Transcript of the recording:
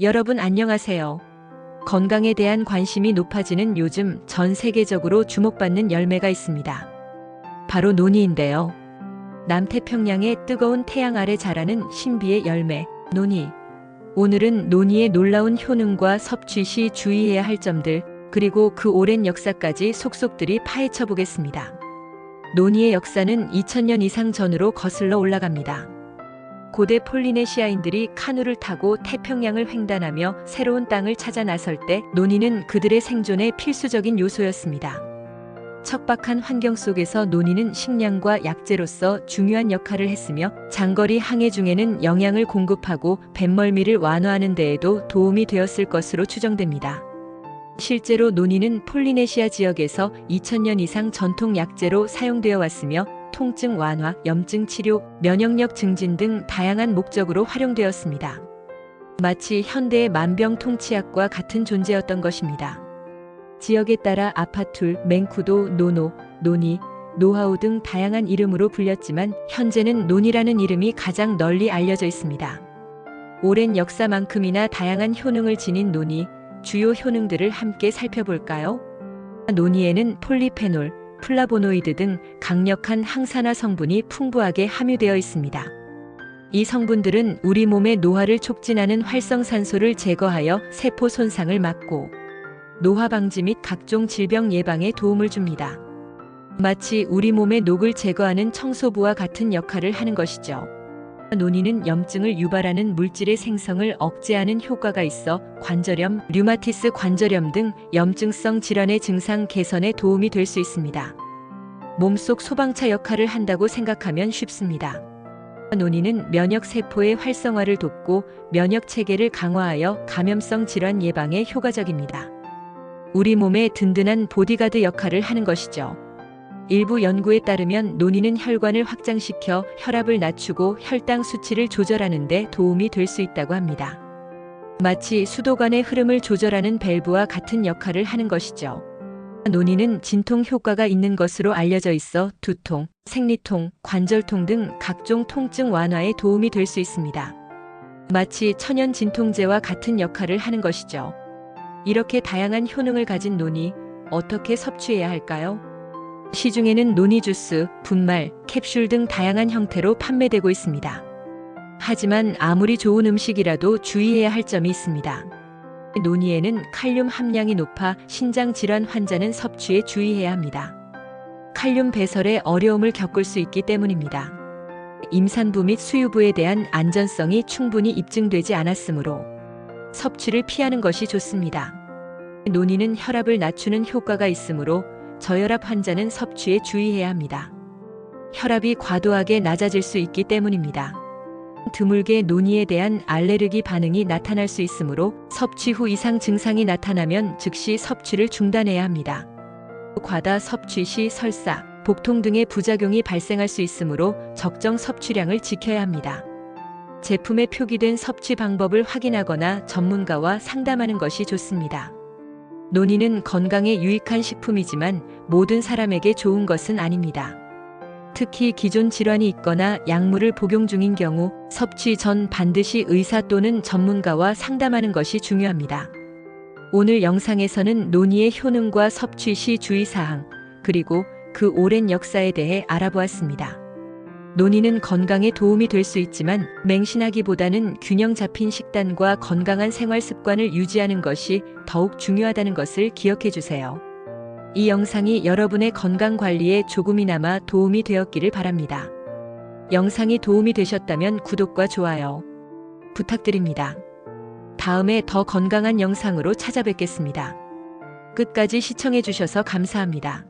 여러분 안녕하세요. 건강에 대한 관심이 높아지는 요즘 전 세계적으로 주목받는 열매가 있습니다. 바로 논이인데요. 남태평양의 뜨거운 태양 아래 자라는 신비의 열매, 논이. 오늘은 논이의 놀라운 효능과 섭취 시 주의해야 할 점들, 그리고 그 오랜 역사까지 속속들이 파헤쳐 보겠습니다. 논이의 역사는 2000년 이상 전으로 거슬러 올라갑니다. 고대 폴리네시아인들이 카누를 타고 태평양을 횡단하며 새로운 땅을 찾아 나설 때 논이는 그들의 생존에 필수적인 요소였습니다. 척박한 환경 속에서 논이는 식량과 약재로서 중요한 역할을 했으며 장거리 항해 중에는 영양을 공급하고 뱃멀미를 완화하는 데에도 도움이 되었을 것으로 추정됩니다. 실제로 논이는 폴리네시아 지역에서 2000년 이상 전통 약재로 사용되어 왔으며 통증 완화, 염증 치료, 면역력 증진 등 다양한 목적으로 활용되었습니다. 마치 현대의 만병통치약과 같은 존재였던 것입니다. 지역에 따라 아파툴, 맹쿠도, 노노, 노니, 노하우 등 다양한 이름으로 불렸지만 현재는 논이라는 이름이 가장 널리 알려져 있습니다. 오랜 역사만큼이나 다양한 효능을 지닌 논이 주요 효능들을 함께 살펴볼까요? 논이에는 폴리페놀, 플라보노이드 등 강력한 항산화 성분이 풍부하게 함유되어 있습니다. 이 성분들은 우리 몸의 노화를 촉진하는 활성산소를 제거하여 세포 손상을 막고 노화 방지 및 각종 질병 예방에 도움을 줍니다. 마치 우리 몸의 녹을 제거하는 청소부와 같은 역할을 하는 것이죠. 논이는 염증을 유발하는 물질의 생성을 억제하는 효과가 있어 관절염, 류마티스 관절염 등 염증성 질환의 증상 개선에 도움이 될 수 있습니다. 몸속 소방차 역할을 한다고 생각하면 쉽습니다. 논이는 면역 세포의 활성화를 돕고 면역 체계를 강화하여 감염성 질환 예방에 효과적입니다. 우리 몸의 든든한 보디가드 역할을 하는 것이죠. 일부 연구에 따르면 논이는 혈관을 확장시켜 혈압을 낮추고 혈당 수치를 조절하는 데 도움이 될 수 있다고 합니다. 마치 수도관의 흐름을 조절하는 밸브와 같은 역할을 하는 것이죠. 논이는 진통 효과가 있는 것으로 알려져 있어 두통, 생리통, 관절통 등 각종 통증 완화에 도움이 될 수 있습니다. 마치 천연 진통제와 같은 역할을 하는 것이죠. 이렇게 다양한 효능을 가진 논이 어떻게 섭취해야 할까요? 시중에는 논이 주스, 분말, 캡슐 등 다양한 형태로 판매되고 있습니다. 하지만 아무리 좋은 음식이라도 주의해야 할 점이 있습니다. 논이에는 칼륨 함량이 높아 신장 질환 환자는 섭취에 주의해야 합니다. 칼륨 배설에 어려움을 겪을 수 있기 때문입니다. 임산부 및 수유부에 대한 안전성이 충분히 입증되지 않았으므로 섭취를 피하는 것이 좋습니다. 논이는 혈압을 낮추는 효과가 있으므로 저혈압 환자는 섭취에 주의해야 합니다. 혈압이 과도하게 낮아질 수 있기 때문입니다. 드물게 논이에 대한 알레르기 반응이 나타날 수 있으므로 섭취 후 이상 증상이 나타나면 즉시 섭취를 중단해야 합니다. 과다 섭취 시 설사, 복통 등의 부작용이 발생할 수 있으므로 적정 섭취량을 지켜야 합니다. 제품에 표기된 섭취 방법을 확인하거나 전문가와 상담하는 것이 좋습니다. 논이는 건강에 유익한 식품이지만 모든 사람에게 좋은 것은 아닙니다. 특히 기존 질환이 있거나 약물을 복용 중인 경우 섭취 전 반드시 의사 또는 전문가와 상담하는 것이 중요합니다. 오늘 영상에서는 논이의 효능과 섭취 시 주의사항, 그리고 그 오랜 역사에 대해 알아보았습니다. 논이는 건강에 도움이 될 수 있지만 맹신하기보다는 균형 잡힌 식단과 건강한 생활 습관을 유지하는 것이 더욱 중요하다는 것을 기억해 주세요. 이 영상이 여러분의 건강 관리에 조금이나마 도움이 되었기를 바랍니다. 영상이 도움이 되셨다면 구독과 좋아요 부탁드립니다. 다음에 더 건강한 영상으로 찾아뵙겠습니다. 끝까지 시청해 주셔서 감사합니다.